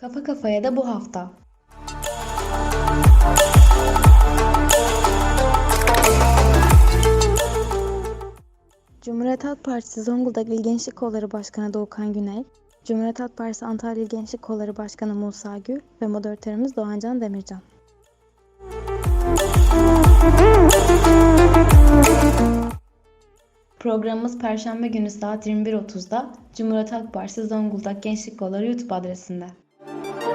Kafa Kafaya da bu hafta. Cumhuriyet Halk Partisi Zonguldak İl Gençlik Kolları Başkanı Doğukan Güney, Cumhuriyet Halk Partisi Antalya İl Gençlik Kolları Başkanı Musa Gül ve moderatörümüz Doğancan Demircan. Programımız Perşembe günü saat 21.30'da Cumhuriyet Halk Partisi Zonguldak Gençlik Kolları YouTube adresinde.